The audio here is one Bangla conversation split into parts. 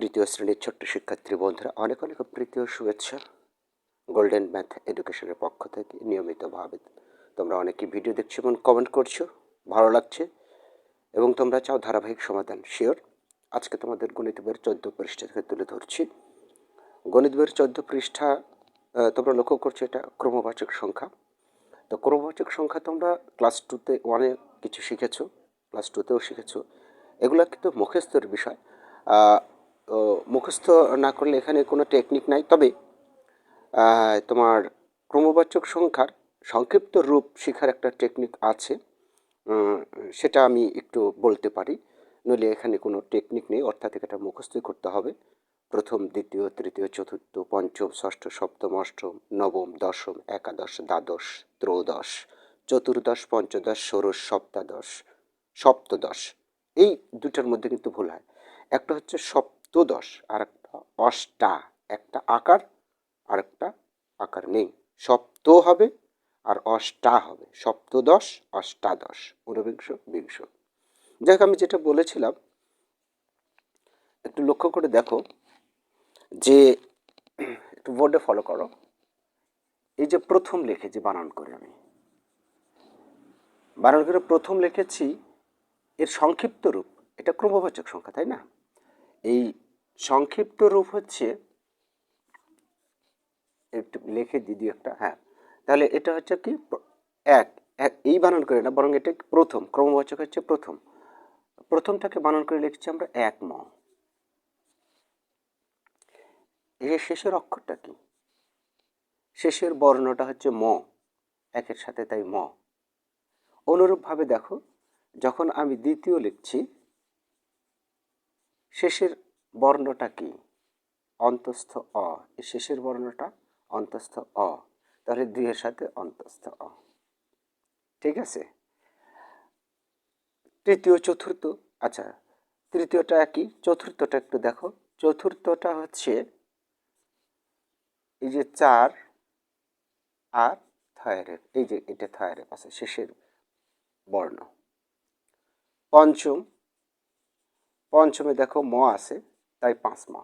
তৃতীয় শ্রেণির ছোট্ট শিক্ষার্থী বন্ধুরা, অনেক অনেক প্রীতি ও শুভেচ্ছা। গোল্ডেন ম্যাথ এডুকেশনের পক্ষ থেকে নিয়মিতভাবে তোমরা অনেকে ভিডিও দেখছ এবং কমেন্ট করছ, ভালো লাগছে এবং তোমরা চাও ধারাবাহিক সমাধান। শিওর আজকে তোমাদের গণিত বইয়ের চোদ্দ পৃষ্ঠা থেকে তুলে ধরছি। গণিত বইয়ের চোদ্দ পৃষ্ঠা তোমরা লক্ষ্য করছ এটা ক্রমবাচক সংখ্যা। তো ক্রমবাচক সংখ্যা তোমরা ক্লাস টুতে ওয়ানে কিছু শিখেছো ক্লাস টুতেও শিখেছো। এগুলো কিন্তু মুখস্থের বিষয়। তো মুখস্থ না করলে এখানে কোনো টেকনিক নাই। তবে তোমার ক্রমবাচক সংখ্যার সংক্ষিপ্ত রূপ শেখার একটা টেকনিক আছে। সেটা আমি একটু বলতে পারি। নইলে এখানে কোনো টেকনিক নেই। অর্থাৎ এটা মুখস্থই করতে হবে। প্রথম, দ্বিতীয়, তৃতীয়, চতুর্থ, পঞ্চম, ষষ্ঠ, সপ্তম, অষ্টম, নবম, দশম, একাদশ, দ্বাদশ, ত্রয়োদশ, চতুর্দশ, পঞ্চদশ, ষোড়শ, সপ্তাদশ, সপ্তদশ। এই দুটার মধ্যে কিন্তু ভুল হয়। একটা হচ্ছে সপ্তদশ, আর একটা অষ্টা, একটা আকার, আর একটা আকার নেই। সপ্ত হবে, আর অষ্টা হবে। সপ্তদশ, অষ্টাদশ, ঊনবিংশ, বিংশ। যাই আমি যেটা বলেছিলাম, একটু লক্ষ্য করে দেখো যে, একটু বোর্ডে ফলো করো। এই যে প্রথম লিখেছি বানান করে আমি। বানান করে প্রথম লিখেছি, এর সংক্ষিপ্ত রূপ, এটা ক্রমবাচক সংখ্যা, তাই না? এই সংক্ষিপ্ত রূপ হচ্ছে, একটু লিখে দিদি একটা হ্যাঁ। তাহলে এটা হচ্ছে কি, এক এক, এই বানান করে না, বরং এটা প্রথম, ক্রমবাচক হচ্ছে প্রথম। প্রথমটাকে বানান করে লিখছি আমরা এক ম। এর শেষের অক্ষরটা কি? শেষের বর্ণটা হচ্ছে ম, একের সাথে তাই ম। অনুরূপভাবে দেখো, যখন আমি দ্বিতীয় লিখছি শেষের বর্ণটা কি? অন্তস্থ অ। এই শেষের বর্ণটা অন্তস্থ অ। তাহলে দুইয়ের সাথে অন্তস্থ অ। ঠিক আছে? তৃতীয়, চতুর্থ আচ্ছা তৃতীয়টা একই চতুর্থটা একটু দেখো। চতুর্থটা হচ্ছে এই যে চার আর থয়ের এই যে এটা থয়ের আছে শেষের বর্ণ। পঞ্চম পঞ্চমে দেখো ম আছে, তাই পাঁচ ম।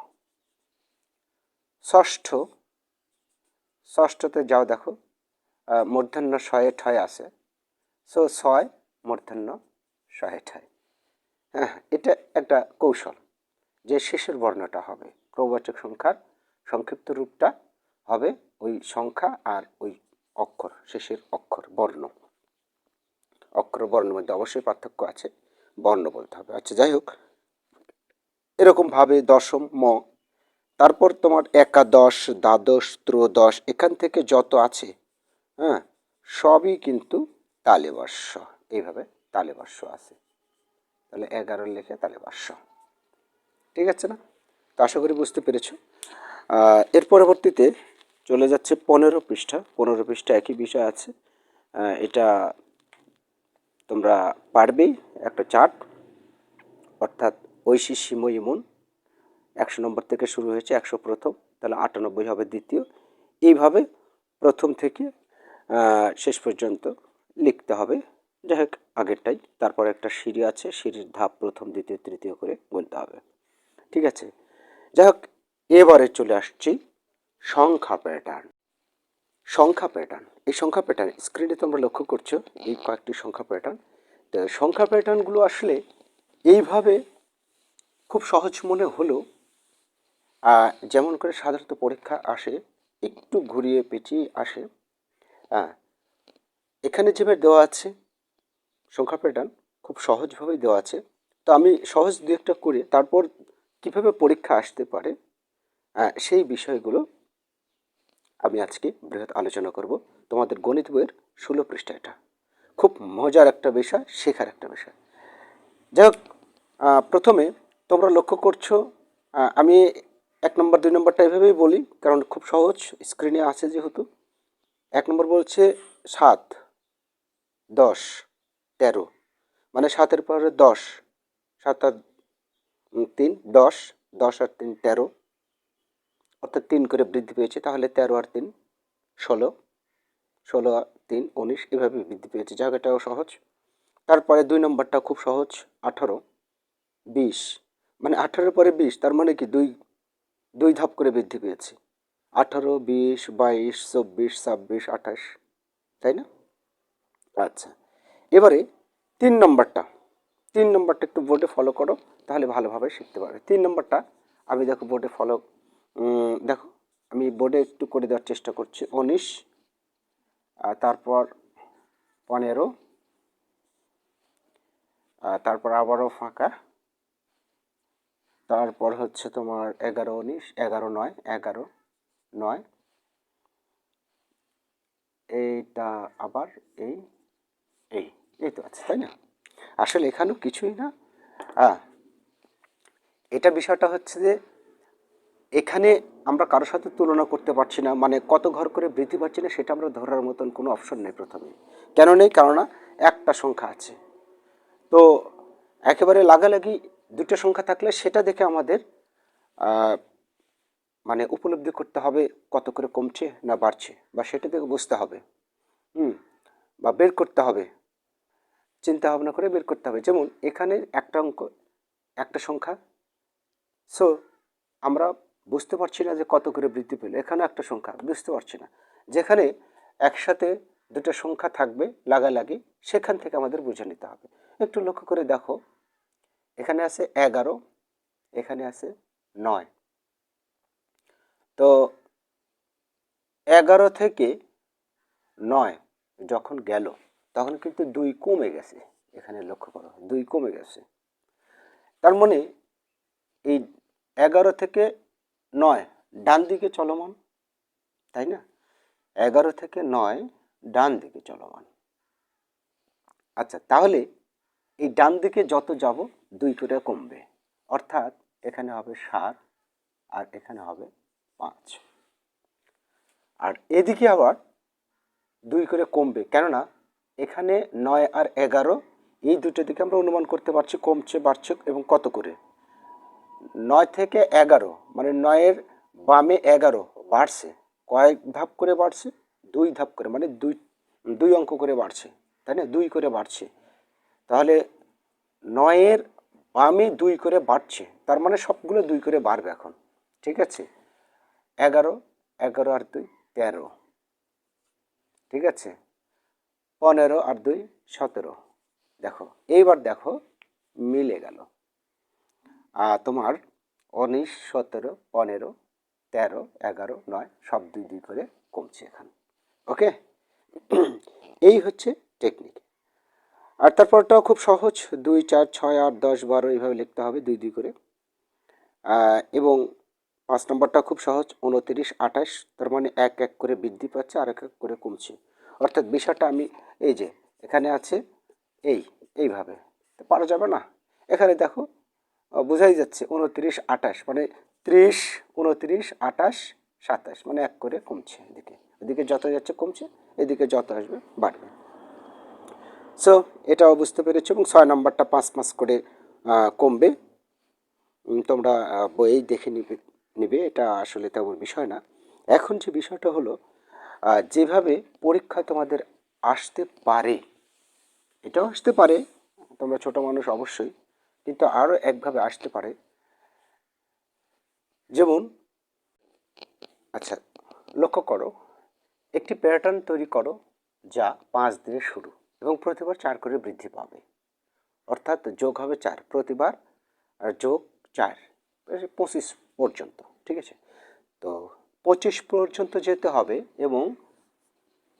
ষষ্ঠ, ষষ্ঠতে যাও দেখো মূর্ধন্য শয়ে ঠয় আছে। সো ছয়, মূর্ধন্য শয়ে ঠয়। হ্যাঁ এটা একটা কৌশল, যে শেষের বর্ণটা হবে। ক্রমবাচক সংখ্যার সংক্ষিপ্ত রূপটা হবে ওই সংখ্যা আর ওই অক্ষর, শেষের অক্ষর, বর্ণ। অক্ষর বর্ণের মধ্যে অবশ্যই পার্থক্য আছে, বর্ণ বলতে হবে। আচ্ছা যাই হোক এরকমভাবে দশম ম। তারপর তোমার একাদশ, দ্বাদশ, ত্রয়োদশ, এখান থেকে যত আছে হ্যাঁ সবই কিন্তু তালেবাস্য এইভাবে তালেবাস্য আছে। তাহলে এগারো লেখে তালেবাস্য ঠিক আছে না? তো আশা করি বুঝতে পেরেছ। এর পরবর্তীতে চলে যাচ্ছে পনেরো পৃষ্ঠা। পনেরো পৃষ্ঠা একই বিষয় আছে। এটা তোমরা পারবেই একটা চার্ট। অর্থাৎ ঐশিষ্যিম ইমন একশো নম্বর থেকে শুরু হয়েছে, একশো প্রথম, তাহলে আটানব্বই হবে দ্বিতীয়। এইভাবে প্রথম থেকে শেষ পর্যন্ত লিখতে হবে। যাই হোক, আগেরটাই। তারপর একটা সিঁড়ি আছে, সিঁড়ির ধাপ প্রথম, দ্বিতীয়, তৃতীয় করে বলতে হবে। ঠিক আছে? যাই হোক, এবারে চলে আসছি সংখ্যা প্যাটার্ন সংখ্যা প্যাটার্ন এই সংখ্যা প্যাটার্ন স্ক্রিনে তোমরা লক্ষ্য করছ, এই কয়েকটি সংখ্যা প্যাটার্ন সংখ্যা প্যাটার্নগুলো আসলে এইভাবে খুব সহজ মনে হলো যেমন করে সাধারণত পরীক্ষা আসে, একটু ঘুরিয়ে পেঁচিয়ে আসে এখানে যেভাবে দেওয়া আছে, সংখ্যা প্যাটার্ন খুব সহজভাবেই দেওয়া আছে। তো আমি সহজ দু একটা করে, তারপর কীভাবে পরীক্ষা আসতে পারে সেই বিষয়গুলো আমি আজকে বৃহৎ আলোচনা করব। তোমাদের গণিত বইয়ের ষোলো পৃষ্ঠা এটা। খুব মজার একটা বিষয়, শেখার একটা বিষয়। যাই হোক প্রথমে তোমরা লক্ষ্য করছ আমি এক নম্বর, দুই নম্বরটা এভাবেই বলি, কারণ খুব সহজ স্ক্রিনে আছে যেহেতু। এক নম্বর বলছে সাত, দশ, তেরো মানে সাতের পরে দশ, সাত আর তিন, দশ দশ আর তিন, তেরো, অর্থাৎ তিন করে বৃদ্ধি পেয়েছে, তাহলে তেরো আর তিন, ষোলো ষোলো আর তিন, উনিশ, এভাবে বৃদ্ধি পেয়েছে এটাও সহজ। তারপরে দুই নম্বরটা খুব সহজ, আঠারো, বিশ মানে আঠারোর পরে বিশ, তার মানে কি দুই দুই ধাপ করে বৃদ্ধি পেয়েছে। আঠারো, বিশ, বাইশ, চব্বিশ, ছাব্বিশ, আঠাশ, তাই না? আচ্ছা এবারে তিন নম্বরটা তিন নম্বরটা একটু বোর্ডে ফলো করো, তাহলে ভালোভাবে শিখতে পারবে। তিন নম্বরটা, আমি দেখো বোর্ডে ফলো দেখো, আমি বোর্ডে একটু করে দেওয়ার চেষ্টা করছি। উনিশ তারপর পনেরো তারপর আবারও ফাঁকা। তারপর হচ্ছে তোমার এগারো উনিশ, এগারো নয় এগারো নয়। এইটা আবার এই এই এই তো আছে, তাই না? আসলে এখানেও কিছুই না। এটা বিষয়টা হচ্ছে যে এখানে আমরা কারোর সাথে তুলনা করতে পারছি না মানে কত ঘর করে বৃদ্ধি পাচ্ছি না, সেটা আমরা ধরার মতন কোনো অপশন নেই প্রথমে। কেন নেই? কেননা একটা সংখ্যা আছে। তো একেবারে লাগালাগি দুটো সংখ্যা থাকলে সেটা দেখে আমাদের মানে উপলব্ধি করতে হবে কত করে কমছে না বাড়ছে, বা সেটা দেখে বুঝতে হবে। হুম, বা বের করতে হবে। চিন্তা ভাবনা করে বের করতে হবে। যেমন এখানে একটা অঙ্ক, একটা সংখ্যা। সো আমরা বুঝতে পারছি না যে কত করে বৃদ্ধি পেল। এখানে একটা সংখ্যা, বুঝতে পারছি না। যেখানে একসাথে দুটো সংখ্যা থাকবে, লাগালাগি, সেখান থেকে আমাদের বুঝে নিতে হবে। একটু লক্ষ্য করে দেখো। এখানে আছে এগারো, এখানে আছে নয়। তো এগারো থেকে নয় যখন গেল, তখন কিন্তু দুই কমে গেছে। এখানে লক্ষ্য করো, দুই কমে গেছে। তার মানে এই এগারো থেকে নয় ডান দিকে চলমান, তাই না? এগারো থেকে নয় ডান দিকে চলমান। আচ্ছা তাহলে এই ডান দিকে যত যাব দুই করে কমবে। অর্থাৎ এখানে হবে সাত আর এখানে হবে পাঁচ। আর এদিকে আবার দুই করে কমবে, কেননা এখানে নয় আর এগারো, এই দুটো দিকে আমরা অনুমান করতে পারছি কমছে, বাড়ছে এবং কত করে? নয় থেকে এগারো মানে নয়ের বামে এগারো বাড়ছে। কয়েক ধাপ করে বাড়ছে, দুই ধাপ করে মানে দুই দুই অঙ্ক করে বাড়ছে, তাই না? দুই করে বাড়ছে। তাহলে নয়ের বামে দুই করে বাড়ছে, তার মানে সবগুলো দুই করে বাড়বে এখন, ঠিক আছে? এগারো এগারো আর দুই, তেরো, ঠিক আছে? পনেরো আর দুই, সতেরো, দেখো, এইবার দেখো, মিলে গেল। আর তোমার উনিশ, সতেরো, পনেরো, তেরো, এগারো, নয়, সব দুই দুই করে কমছে এখানে, ওকে? এই হচ্ছে টেকনিক আর তারপরটাও খুব সহজ, দুই, চার, ছয়, আট, দশ, বারো, এইভাবে লিখতে হবে, দুই দুই করে। এবং পাঁচ নম্বরটা খুব সহজ, উনতিরিশ, আঠাশ, তার মানে এক এক করে বৃদ্ধি পাচ্ছে, আর এক এক করে কমছে। অর্থাৎ বিষয়টা আমি, এই যে, এখানে আছে, এই, এইভাবে। তো পারা যাবে না? এখানে দেখো বোঝাই যাচ্ছে, উনত্রিশ, আঠাশ মানে ত্রিশ, উনত্রিশ, আঠাশ, সাতাশ মানে এক করে কমছে এদিকে। এদিকে যত যাচ্ছে কমছে, এদিকে যত আসবে বাড়বে। সো এটাও বুঝতে পেরেছ এবং ছয় নম্বরটা পাঁচ পাঁচ করে কমবে। তোমরা বইয়েই দেখে নিবে নিবে, এটা আসলে তেমন বিষয় না। এখন যে বিষয়টা হলো যেভাবে পরীক্ষায় তোমাদের আসতে পারে, এটাও আসতে পারে, তোমরা ছোট মানুষ অবশ্যই, কিন্তু আরও একভাবে আসতে পারে। যেমন আচ্ছা লক্ষ্য করো, একটি প্যাটার্ন তৈরি করো যা পাঁচ দিনে শুরু। এবং প্রতিবার চার করে বৃদ্ধি পাবে। অর্থাৎ যোগ হবে চার, প্রতিবার আর যোগ চার পঁচিশ পর্যন্ত, ঠিক আছে? তো পঁচিশ পর্যন্ত যেতে হবে এবং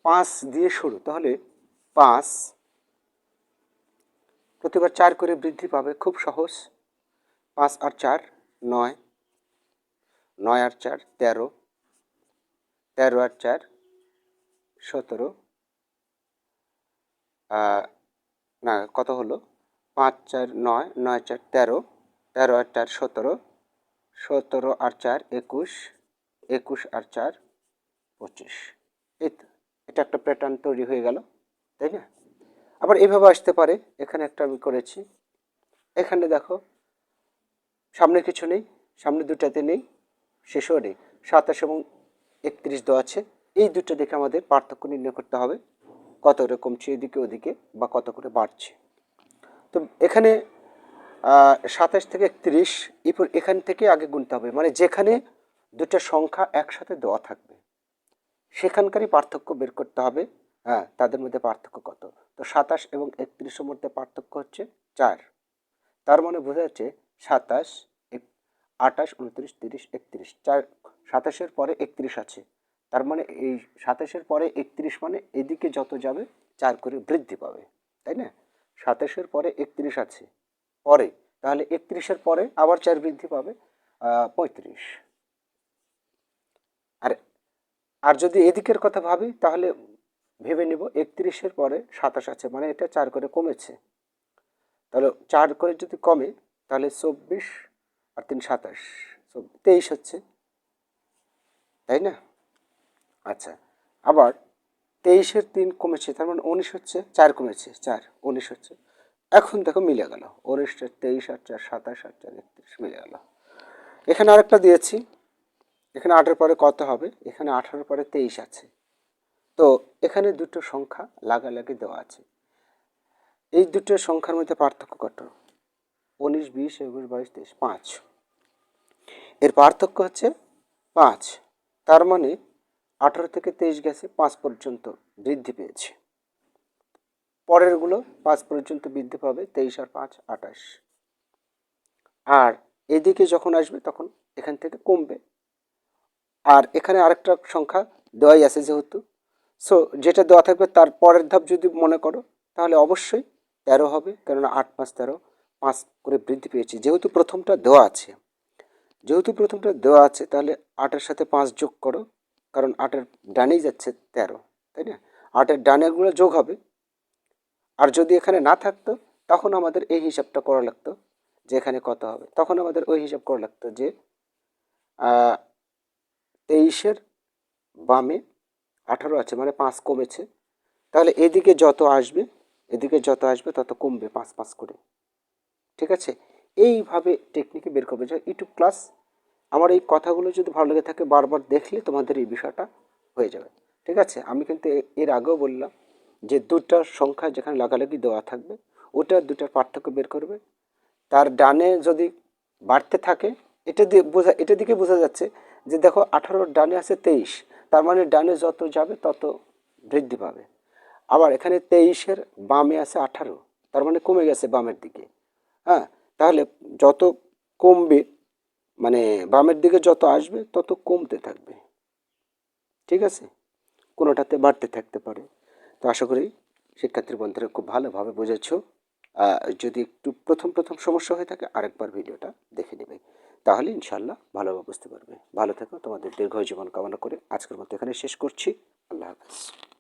পাঁচ দিয়ে শুরু, তাহলে পাঁচ প্রতিবার চার করে বৃদ্ধি পাবে, খুব সহজ। পাঁচ আর চার, নয়। নয় আর চার, তেরো। তেরো আর চার, সতেরো। না, কত হলো? পাঁচ চার নয় নয় চার তেরো তেরো আর চার সতেরো সতেরো আর চার একুশ একুশ আর চার পঁচিশ। এই তো, এটা একটা প্যাটার্ন তৈরি হয়ে গেল, তাই না? আবার এইভাবে আসতে পারে, এখানে একটা আমি করেছি। এখানে দেখো, সামনে কিছু নেই, সামনে দুটাতে নেই, শেষও নেই। সাতাশ এবং একত্রিশ দেওয়া আছে, এই দুটো দেখে আমাদের পার্থক্য নির্ণয় করতে হবে। কত করে কমছে এদিকে ওদিকে বা কত করে বাড়ছে। তো এখানে সাতাশ থেকে একত্রিশ এখান থেকে আগে গুনতে হবে। মানে যেখানে দুটো সংখ্যা একসাথে দেওয়া থাকবে, সেখানকারই পার্থক্য বের করতে হবে। হ্যাঁ তাদের মধ্যে পার্থক্য কত? তো সাতাশ এবং একত্রিশের মধ্যে পার্থক্য হচ্ছে চার। তার মানে বোঝা যাচ্ছে সাতাশ আঠাশ, উনত্রিশ, তিরিশ, একত্রিশ। চার, সাতাশের পরে একত্রিশ আছে। তার মানে এই সাতাশের পরে একত্রিশ মানে এদিকে যত যাবে, চার করে বৃদ্ধি পাবে, তাই না? সাতাশের পরে একত্রিশ আছে, পরে। তাহলে একত্রিশের পরে আবার চার বৃদ্ধি পাবে পঁয়ত্রিশ। আর আর যদি এদিকের কথা ভাবি, তাহলে ভেবে নিব একত্রিশের পরে সাতাশ আছে মানে এটা চার করে কমেছে। তাহলে চার করে যদি কমে, তাহলে চব্বিশ আর তিন সাতাশ তেইশ হচ্ছে, তাই না? আচ্ছা আবার তেইশের তিন কমেছে, তার মানে উনিশ হচ্ছে, চার কমেছে, চার, উনিশ হচ্ছে। এখন দেখো মিলে গেল উনিশ চার তেইশ আর চার, সাতাশ আর চার, একত্রিশ মিলে গেল। এখানে আরেকটা দিয়েছি, এখানে আটের পরে কত হবে? এখানে আঠারোর পরে তেইশ আছে। তো এখানে দুটো সংখ্যা লাগালাগি দেওয়া আছে। এই দুটো সংখ্যার মধ্যে পার্থক্য কত? উনিশ, বিশ, একুশ, বাইশ, তেইশ, পাঁচ। এর পার্থক্য হচ্ছে পাঁচ। তার মানে আঠারো থেকে তেইশ গ্যাসে পাঁচ পর্যন্ত বৃদ্ধি পেয়েছে। পরেরগুলো পাঁচ পর্যন্ত বৃদ্ধি পাবে তেইশ আর পাঁচ, আঠাশ। আর এদিকে যখন আসবে তখন এখান থেকে কমবে। আর এখানে আরেকটা সংখ্যা দেওয়াই আছে যেহেতু। সো যেটা দেওয়া থাকবে তার পরের ধাপ যদি মনে করো, তাহলে অবশ্যই তেরো হবে, কেননা আট পাঁচ তেরো, পাঁচ করে বৃদ্ধি পেয়েছি। যেহেতু প্রথমটা দেওয়া আছে, যেহেতু প্রথমটা দেওয়া আছে, তাহলে আটের সাথে পাঁচ যোগ করো কারণ আটের ডানেই যাচ্ছে তেরো, তাই না? আটের ডানেরগুলো যোগ হবে। আর যদি এখানে না থাকতো, তখন আমাদের এই হিসাবটা করা লাগতো যে এখানে কত হবে। তখন আমাদের ওই হিসাব করা লাগতো যে তেইশের বামে আঠারো আছে মানে পাঁচ কমেছে। তাহলে এদিকে যত আসবে, এদিকে যত আসবে, তত কমবে পাঁচ পাঁচ করে। ঠিক আছে? এইভাবে টেকনিকে বের করবে। যে ইউটিউব ক্লাস আমার এই কথাগুলো যদি ভালো লেগে থাকে, বারবার দেখলে তোমাদের এই বিষয়টা হয়ে যাবে। ঠিক আছে? আমি কিন্তু এর আগেও বললাম যে দুটার সংখ্যা যেখানে লাগালাগি দেওয়া থাকবে, ওটা দুটার পার্থক্য বের করবে। তার ডানে যদি বাড়তে থাকে, এটা দিয়ে বোঝা এটা দিকে বোঝা যাচ্ছে যে দেখো আঠারোর ডানে আছে তেইশ, তার মানে ডানে যত যাবে তত বৃদ্ধি পাবে। আবার এখানে তেইশের বামে আছে আঠারো, তার মানে কমে গেছে বামের দিকে। হ্যাঁ? তাহলে যত কমবে মানে বামের দিকে যত আসবে, তত কমতে থাকবে। ঠিক আছে? কোনোটাতে বাড়তে থাকতে পারে। তো আশা করি শিক্ষার্থী বন্ধুরা খুব ভালোভাবে বুঝেছ। যদি একটু প্রথম প্রথম সমস্যা হয়ে থাকে, আরেকবার ভিডিওটা দেখে নেবে। তাহলে ইনশাল্লাহ ভালোভাবে বুঝতে পারবে। ভালো থেকো, তোমাদের দীর্ঘ জীবন কামনা করে আজকের মতো এখানে শেষ করছি। আল্লাহ হাফেজ।